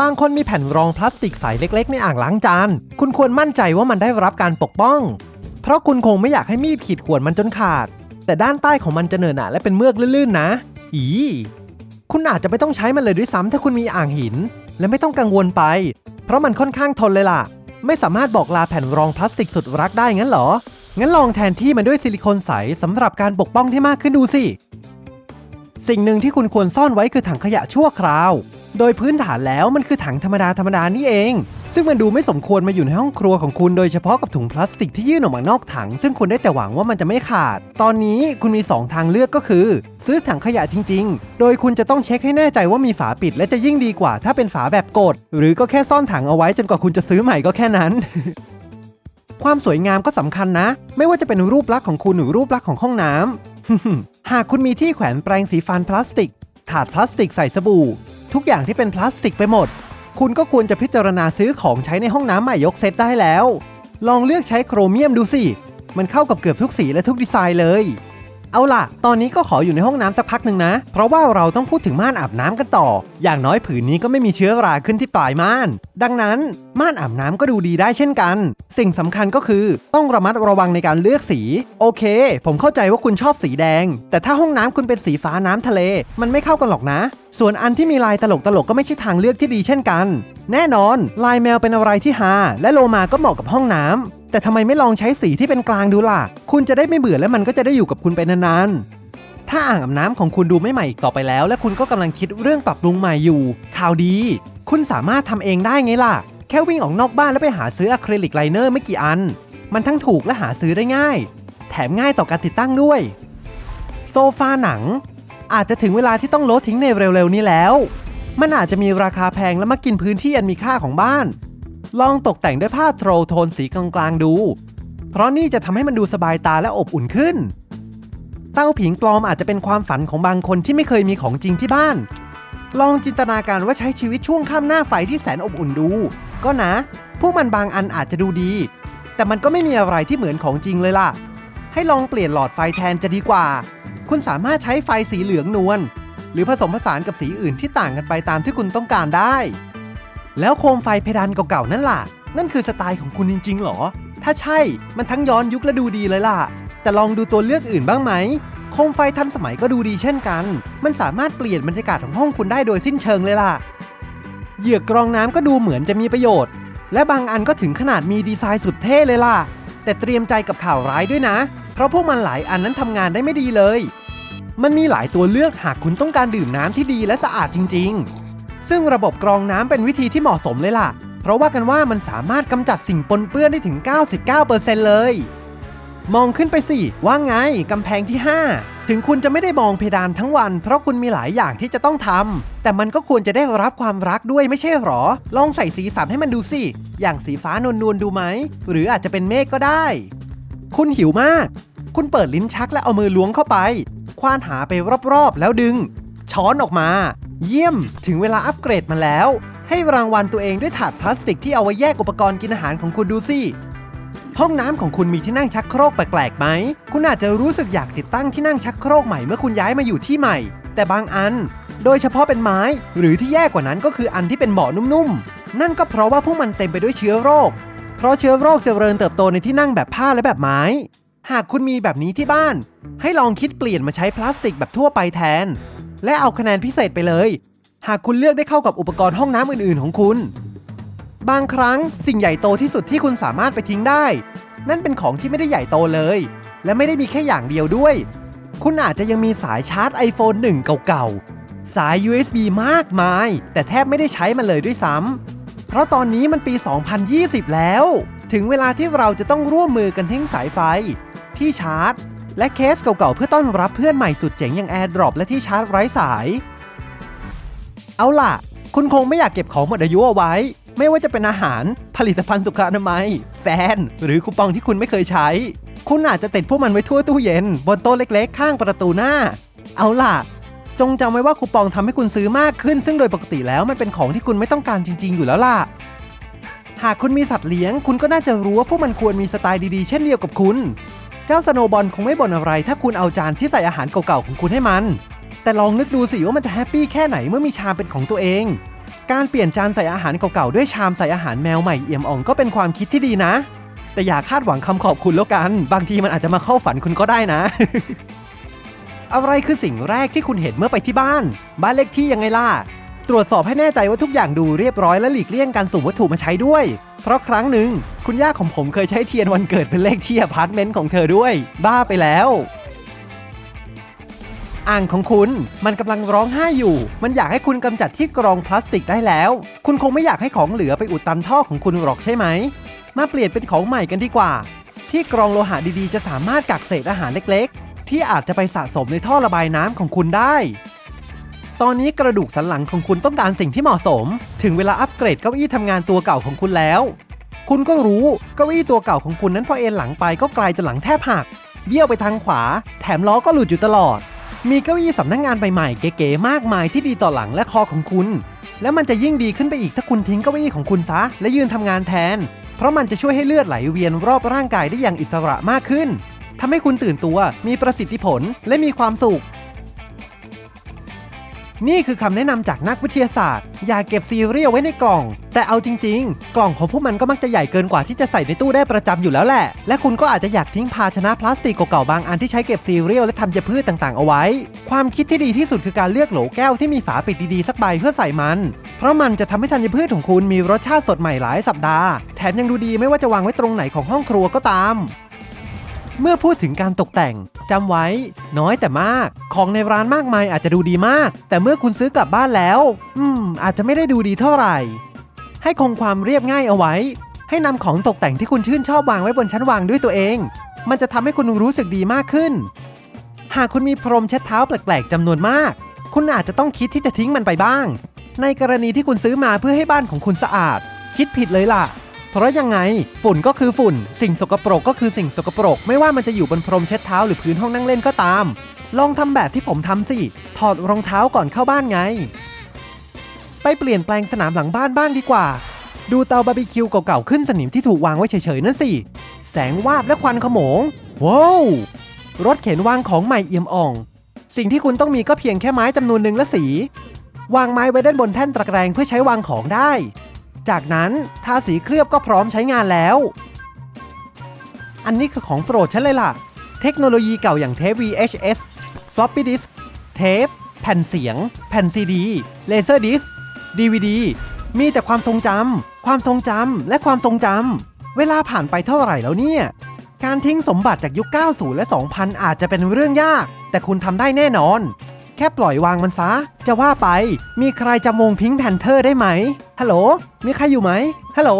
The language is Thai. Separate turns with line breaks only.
บางคนมีแผ่นรองพลาสติกใสเล็กๆ ในอ่างล้างจาน คุณควรมั่นใจว่ามันได้รับการปกป้อง เพราะคุณคงไม่อยากให้มีดขีดข่วนมันจนขาด แต่ด้านใต้ของมันจะเนอะหนะและเป็นเมือกลื่นๆ นะ อีคุณอาจจะไม่ต้องใช้มันเลยด้วยซ้ำถ้าคุณมีอ่างหิน และไม่ต้องกังวลไป เพราะมันค่อนข้างทนเลยล่ะ ไม่สามารถบอกลาแผ่นรองพลาสติกสุดรักได้งั้นเหรอ งั้นลองแทนที่มันด้วยซิลิโคนใสสำหรับการปกป้องที่มากขึ้นดูสิ สิ่งหนึ่งที่คุณควรซ่อนไว้คือถังขยะชั่วคราว โดยพื้นฐานแล้วมันคือถังธรรมดาธรรมดานี่เอง ซึ่งมันดูไม่สมควรมาอยู่ในห้องครัวของคุณโดยเฉพาะกับถุงพลาสติกที่ยื่นออกมานอกถัง ซึ่งคุณได้แต่หวังว่ามันจะไม่ขาด ตอนนี้คุณมี 2 ทางเลือกก็คือ ซื้อถังขยะจริง ๆ โดยคุณจะต้องเช็คให้แน่ใจว่ามีฝาปิด และจะยิ่งดีกว่าถ้าเป็นฝาแบบกด หรือก็แค่ซ่อนถังเอาไว้จนกว่าคุณจะซื้อใหม่ก็แค่นั้นความสวยงามก็สำคัญนะ ไม่ว่าจะเป็นรูปลักษณ์ของคุณหรือรูปลักษณ์ของห้องน้ำหากคุณมีที่แขวนแปรงสีฟันพลาสติก ถาดพลาสติกใส่สบู่ ทุกอย่างที่เป็นพลาสติกไปหมด คุณก็ควรจะพิจารณาซื้อของใช้ในห้องน้ำใหม่ยกเซตได้แล้ว ลองเลือกใช้โครเมียมดูสิ มันเข้ากับเกือบทุกสีและทุกดีไซน์เลย เอาล่ะ ตอนนี้ก็ขออยู่ในห้องน้ำสักพักหนึ่งนะ เพราะว่าเราต้องพูดถึงม่านอาบน้ำกันต่อ อย่างน้อยผืนนี้ก็ไม่มีเชื้อราขึ้นที่ปลายม่าน ดังนั้นม่านอาบน้ำก็ดูดีได้เช่นกัน สิ่งสำคัญก็คือต้องระมัดระวังในการเลือกสี โอเค ผมเข้าใจว่าคุณชอบสีแดง แต่ถ้าห้องน้ำคุณเป็นสีฟ้าน้ำทะเล มันไม่เข้ากันหรอกนะ ส่วนอันที่มีลายตลกๆกก็ไม่ใช่ทางเลือกที่ดีเช่นกัน แน่นอน ลายแมวเป็นอะไรที่ฮาและโลมาก็เหมาะกับห้องน้ำ แต่ทำไมไม่ลองใช้สีที่เป็นกลางดูล่ะ คุณจะได้ไม่เบื่อและมันก็จะได้อยู่กับคุณไปนานๆ ถ้าอ่างอาบน้ำของคุณดูไม่ใหม่อีกต่อไปแล้ว และคุณก็กำลังคิดเรื่องปรับปรุงใหม่อยู่ ข่าวดี คุณสามารถทำเองได้ไงล่ะ แค่วิ่งออกนอกบ้านแล้วไปหาซื้ออะคริลิกไลเนอร์ไม่กี่อัน มันทั้งถูกและหาซื้อได้ง่าย แถมง่ายต่อการติดตั้งด้วย โซฟาหนัง อาจจะถึงเวลาที่ต้องลดทิ้งในเร็วๆนี้แล้ว มันอาจจะมีราคาแพงและมากินพื้นที่อันมีค่าของบ้าน ลองตกแต่งด้วยผ้าโทรโทนสีกลางๆดู เพราะนี่จะทำให้มันดูสบายตาและอบอุ่นขึ้น เต้าผิงปลอมอาจจะเป็นความฝันของบางคนที่ไม่เคยมีของจริงที่บ้าน ลองจินตนาการว่าใช้ชีวิตช่วงค่ำหน้าไฟที่แสนอบอุ่นดู ก็นะ พวกมันบางอันอาจจะดูดี แต่มันก็ไม่มีอะไรที่เหมือนของจริงเลยล่ะ ให้ลองเปลี่ยนหลอดไฟแทนจะดีกว่า คุณสามารถใช้ไฟสีเหลืองนวลหรือผสมผสานกับสีอื่นที่ต่างกันไปตามที่คุณต้องการได้ แล้วโคมไฟเพดานเก่าๆนั่นล่ะ นั่นคือสไตล์ของคุณจริงๆหรอ ถ้าใช่มันทั้งย้อนยุคและดูดีเลยล่ะ แต่ลองดูตัวเลือกอื่นบ้างไหมโคมไฟทันสมัยก็ดูดีเช่นกัน มันสามารถเปลี่ยนบรรยากาศของห้องคุณได้โดยสิ้นเชิงเลยล่ะ เหยือกกรองน้ำก็ดูเหมือนจะมีประโยชน์ และบางอันก็ถึงขนาดมีดีไซน์สุดเท่เลยล่ะ แต่เตรียมใจกับข่าวร้ายด้วยนะ เพราะพวกมันหลายอันนั้นทำงานได้ไม่ดีเลย มันมีหลายตัวเลือกหากคุณต้องการดื่มน้ำที่ดีและสะอาดจริง ๆ ซึ่งระบบกรองน้ำเป็นวิธีที่เหมาะสมเลยล่ะ เพราะว่ากันว่ามันสามารถกำจัดสิ่งปนเปื้อนได้ถึง 99%เลย มองขึ้นไปสิว่าไงกำแพงที่ 5 ถึงคุณจะไม่ได้มองเพดานทั้งวัน เพราะคุณมีหลายอย่างที่จะต้องทำแต่มันก็ควรจะได้รับความรักด้วยไม่ใช่หรอ ลองใส่สีสันให้มันดูสิ อย่างสีฟ้านวลๆดูไหม หรืออาจจะเป็นเมฆก็ได้ คุณหิวมาก คุณเปิดลิ้นชักและเอามือล้วงเข้าไป คว้านหาไปรอบๆ แล้วดึง ช้อนออกมา เยี่ยม ถึงเวลาอัปเกรดมาแล้ว ให้รางวัลตัวเองด้วยถาดพลาสติกที่เอาไว้แยกอุปกรณ์กินอาหารของคุณดูสิ ห้องน้ำของคุณมีที่นั่งชักโครกแปลกๆไหม คุณอาจจะรู้สึกอยากติดตั้งที่นั่งชักโครกใหม่เมื่อคุณย้ายมาอยู่ที่ใหม่ แต่บางอัน โดยเฉพาะเป็นไม้ หรือที่แย่กว่านั้นก็คืออันที่เป็นเบาะนุ่มๆ นั่นก็เพราะว่าพวกมันเต็มไปด้วยเชื้อโรค เพราะเชื้อโรคจเจริญเติบโตในที่นั่งแบบผ้าและแบบไม้ หากคุณมีแบบนี้ที่บ้าน ให้ลองคิดเปลี่ยนมาใช้พลาสติกแบบทั่วไปแทน และเอาคะแนนพิเศษไปเลย หากคุณเลือกได้เข้ากับอุปกรณ์ห้องน้ำอื่นๆ ของคุณ บางครั้งสิ่งใหญ่โตที่สุดที่คุณสามารถไปทิ้งได้ นั่นเป็นของที่ไม่ได้ใหญ่โตเลย และไม่ได้มีแค่อย่างเดียวด้วย คุณอาจจะยังมีสายชาร์จ iPhone 1 เก่าๆ สาย USB มากมาย แต่แทบไม่ได้ใช้มันเลยด้วยซ้ำเพราะตอนนี้มันปี 2020 แล้ว ถึงเวลาที่เราจะต้องร่วมมือกันทิ้งสายไฟ ที่ชาร์จ และเคสเก่าๆเพื่อต้อนรับเพื่อนใหม่สุดเจ๋งอย่าง AirDrop และที่ชาร์จไร้สาย เอาล่ะ คุณคงไม่อยากเก็บของหมดอายุเอาไว้ ไม่ว่าจะเป็นอาหาร ผลิตภัณฑ์สุขอนามัย แฟน หรือคูปองที่คุณไม่เคยใช้ คุณอาจจะติดพวกมันไว้ทั่วตู้เย็น บนโต๊ะเล็กๆ ข้างประตูหน้า เอาล่ะ จงจำไว้ว่าคูปองทำให้คุณซื้อมากขึ้น ซึ่งโดยปกติแล้วมันเป็นของที่คุณไม่ต้องการจริง ๆ อยู่แล้วล่ะหากคุณมีสัตว์เลี้ยง คุณก็น่าจะรู้ว่าพวกมันควรมีสไตล์ดีๆ เช่นเดียวกับคุณ เจ้าสโนบอลคงไม่บ่นอะไร ถ้าคุณเอาจานที่ใส่อาหารเก่าๆของคุณให้มัน แต่ลองนึกดูสิว่ามันจะแฮปปี้แค่ไหนเมื่อมีชามเป็นของตัวเอง การเปลี่ยนจานใส่อาหารเก่าๆด้วยชามใส่อาหารแมวใหม่เอี่ยมอ่องก็เป็นความคิดที่ดีนะ แต่อย่าคาดหวังคำขอบคุณแล้วกัน บางทีมันอาจจะมาเข้าฝันคุณก็ได้นะ อะไรคือสิ่งแรกที่คุณเห็นเมื่อไปที่บ้าน บ้านเลขที่ยังไงล่ะ ตรวจสอบให้แน่ใจว่าทุกอย่างดูเรียบร้อยและหลีกเลี่ยงการสุ่มวัตถุมาใช้ด้วย เพราะครั้งหนึ่งคุณย่าของผมเคยใช้เทียนวันเกิดเป็นเลขที่อพาร์ตเมนต์ของเธอด้วย บ้าไปแล้วอ่างของคุณ มันกำลังร้องไห้อยู่ มันอยากให้คุณกำจัดที่กรองพลาสติกได้แล้ว คุณคงไม่อยากให้ของเหลือไปอุดตันท่อของคุณหรอกใช่ไหม มาเปลี่ยนเป็นของใหม่กันดีกว่า ที่กรองโลหะดีๆ จะสามารถกักเศษอาหารเล็กๆ ที่อาจจะไปสะสมในท่อระบายน้ำของคุณได้ ตอนนี้กระดูกสันหลังของคุณต้องการสิ่งที่เหมาะสม ถึงเวลาอัปเกรดเก้าอี้ทำงานตัวเก่าของคุณแล้ว คุณก็รู้เก้าอี้ตัวเก่าของคุณนั้นพอเอ็นหลังไปก็กลายจนหลังแทบหัก เบี้ยวไปทางขวา แถมล้อก็หลุดอยู่ตลอด มีเก้าอี้สำนักงงานใหม่ๆเก๋ๆมากมายที่ดีต่อหลังและคอของคุณ แล้วมันจะยิ่งดีขึ้นไปอีกถ้าคุณทิ้งเก้าอี้ของคุณซะ และยืนทำงานแทน เพราะมันจะช่วยให้เลือดไหลเวียนรอบร่างกายได้อย่างอิสระมากขึ้นทำให้คุณตื่นตัว มีประสิทธิผล และมีความสุข นี่คือคำแนะนำจากนักวิทยาศาสตร์ อย่าเก็บซีเรียลไว้ในกล่อง แต่เอาจริง ๆ กล่องของพวกมันก็มักจะใหญ่เกินกว่าที่จะใส่ในตู้ได้ประจำอยู่แล้วแหละ และคุณก็อาจจะอยากทิ้งภาชนะพลาสติกเก่าๆบางอันที่ใช้เก็บซีเรียลและธัญพืชต่างๆ เอาไว้ ความคิดที่ดีที่สุดคือการเลือกโหลแก้วที่มีฝาปิดดีๆสักใบเพื่อใส่มัน เพราะมันจะทำให้ธัญพืชของคุณมีรสชาติสดใหม่หลายสัปดาห์ แถมยังดูดีไม่ว่าจะวางไว้ตรงไหนของห้องครัวก็ตาม เมื่อพูดถึงการตกแต่งจำไว้น้อยแต่มาก ของในร้านมากมายอาจจะดูดีมาก แต่เมื่อคุณซื้อกลับบ้านแล้ว อืม อาจจะไม่ได้ดูดีเท่าไหร่ ให้คงความเรียบง่ายเอาไว้ ให้นำของตกแต่งที่คุณชื่นชอบวางไว้บนชั้นวางด้วยตัวเอง มันจะทำให้คุณรู้สึกดีมากขึ้น หากคุณมีพรมเช็ดเท้าแปลกๆจำนวนมาก คุณอาจจะต้องคิดที่จะทิ้งมันไปบ้าง ในกรณีที่คุณซื้อมาเพื่อให้บ้านของคุณสะอาด คิดผิดเลยล่ะ เพราะยังไง ฝุ่นก็คือฝุ่น สิ่งสกปรกก็คือสิ่งสกปรก ไม่ว่ามันจะอยู่บนพรมเช็ดเท้าหรือพื้นห้องนั่งเล่นก็ตาม ลองทำแบบที่ผมทำสิ ถอดรองเท้าก่อนเข้าบ้านไง ไปเปลี่ยนแปลงสนามหลังบ้านบ้างดีกว่า ดูเตาบาร์บีคิวเก่าๆขึ้นสนิมที่ถูกวางไว้เฉยๆนั่นสิ แสงวาบและควันขโมง ว้าว รถเข็นวางของใหม่เอี่ยมอ่อง สิ่งที่คุณต้องมีก็เพียงแค่ไม้จำนวนหนึ่งและสี วางไม้ไว้ด้านบนแท่นตะแกรงเพื่อใช้วางของได้ จากนั้นทาสีเคลือบก็พร้อมใช้งานแล้ว อันนี้คือของโปรดฉันเลยล่ะ เทคโนโลยีเก่าอย่างเทป VHS floppy disk เทป แผ่นเสียง แผ่นซีดีเลเซอร์ดิส DVD มีแต่ความทรงจำความทรงจำและความทรงจำเวลาผ่านไปเท่าไหร่แล้วเนี่ยการทิ้งสมบัติจากยุค 90 และ 2000 อาจจะเป็นเรื่องยาก แต่คุณทำได้แน่นอน แค่ปล่อยวางมันซะ จะว่าไป มีใครจำวงพิงแพนเทอร์ได้ไหมฮัลโหลมีใครอยู่ไหมฮัลโหล